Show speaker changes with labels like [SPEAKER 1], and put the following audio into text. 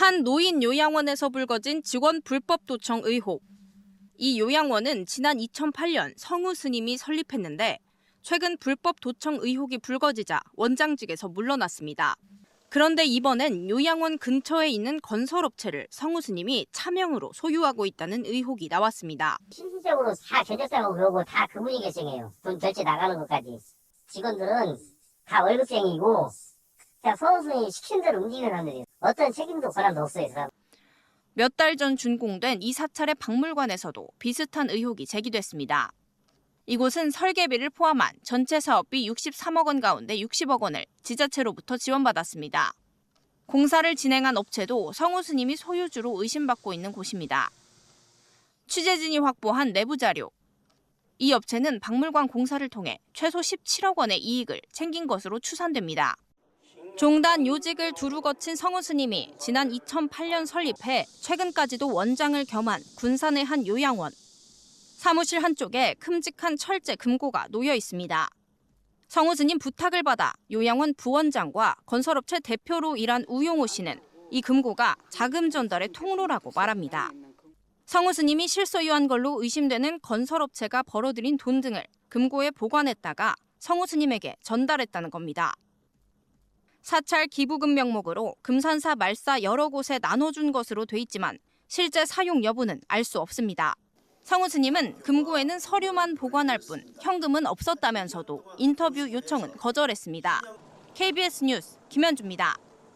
[SPEAKER 1] 한 노인 요양원에서 불거진 직원 불법 도청 의혹. 이 요양원은 지난 2008년 성우 스님이 설립했는데 최근 불법 도청 의혹이 불거지자 원장직에서 물러났습니다. 그런데 이번엔 요양원 근처에 있는 건설업체를 성우 스님이 차명으로 소유하고 있다는 의혹이 나왔습니다.
[SPEAKER 2] 실질적으로 다 견적서하고 그러고 다 그분이 결정해요. 돈 결제 나가는 것까지. 직원들은 다 월급쟁이고 그냥 서울순이 시키는 대로 움직이는 사람들이에요. 어떤 책임도 권한도 없어요. 이 사람.
[SPEAKER 1] 몇 달 전 준공된 이 사찰의 박물관에서도 비슷한 의혹이 제기됐습니다. 이곳은 설계비를 포함한 전체 사업비 63억 원 가운데 60억 원을 지자체로부터 지원받았습니다. 공사를 진행한 업체도 성우 스님이 소유주로 의심받고 있는 곳입니다. 취재진이 확보한 내부 자료. 이 업체는 박물관 공사를 통해 최소 17억 원의 이익을 챙긴 것으로 추산됩니다. 종단 요직을 두루 거친 성우 스님이 지난 2008년 설립해 최근까지도 원장을 겸한 군산의 한 요양원. 사무실 한쪽에 큼직한 철제 금고가 놓여 있습니다. 성우 스님 부탁을 받아 요양원 부원장과 건설업체 대표로 일한 우용호 씨는 이 금고가 자금 전달의 통로라고 말합니다. 성우 스님이 실소유한 걸로 의심되는 건설업체가 벌어들인 돈 등을 금고에 보관했다가 성우 스님에게 전달했다는 겁니다. 사찰 기부금 명목으로 금산사 말사 여러 곳에 나눠준 것으로 돼 있지만 실제 사용 여부는 알 수 없습니다. 성우 스님은 금고에는 서류만 보관할 뿐 현금은 없었다면서도 인터뷰 요청은 거절했습니다. KBS 뉴스 김현주입니다.